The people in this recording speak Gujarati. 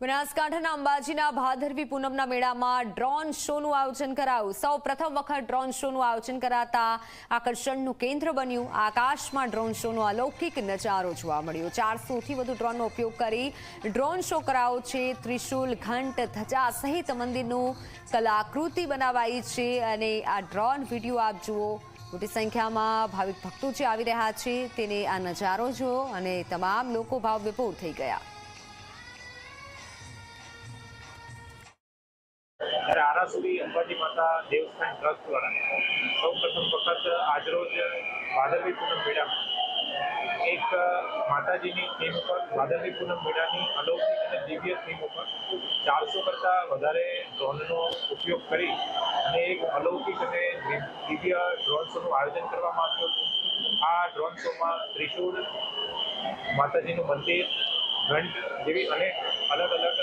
બનાસકાંઠાના અંબાજીના ભાદરવી પૂનમના મેળામાં ડ્રોન શોનું આયોજન કરાયું. સૌ પ્રથમ વખત ડ્રોન શોનું આયોજન કરાતા આકર્ષણનું કેન્દ્ર બન્યું. આકાશમાં ડ્રોન શોનો અલૌકિક નજારો જોવા મળ્યો. ચારસોથી વધુ ડ્રોનનો ઉપયોગ કરી ડ્રોન શો કરાયો છે. ત્રિશુલ, ઘંટ, ધજા સહિત મંદિરનું કલાકૃતિ બનાવાઈ છે અને આ ડ્રોન વીડિયો આપ જુઓ. મોટી સંખ્યામાં ભાવિક ભક્તો જે આવી રહ્યા છે, તેને આ નજારો જુઓ અને તમામ લોકો ભાવ વિભોર થઈ ગયા. આરાસુરી અંબાજી માતા દેવસ્થાન ટ્રસ્ટ દ્વારા. સૌ પ્રથમ વખત આજરોજ ભાદરવી પૂનમ મેળામાં એક માતાજીની થીમ ઉપર ભાદરવી પૂનમ મેળાની અલૌકિક અને દિવ્ય થીમ ઉપર ચારસો કરતાં વધારે ડ્રોનનો ઉપયોગ કરી અને એક અલૌકિક અને દિવ્ય ડ્રોન શોનું આયોજન કરવામાં આવ્યું હતું. આ ડ્રોન શોમાં ત્રિશૂળ માતાજીનું મંદિર, ઘંટ જેવી અનેક અલગ અલગ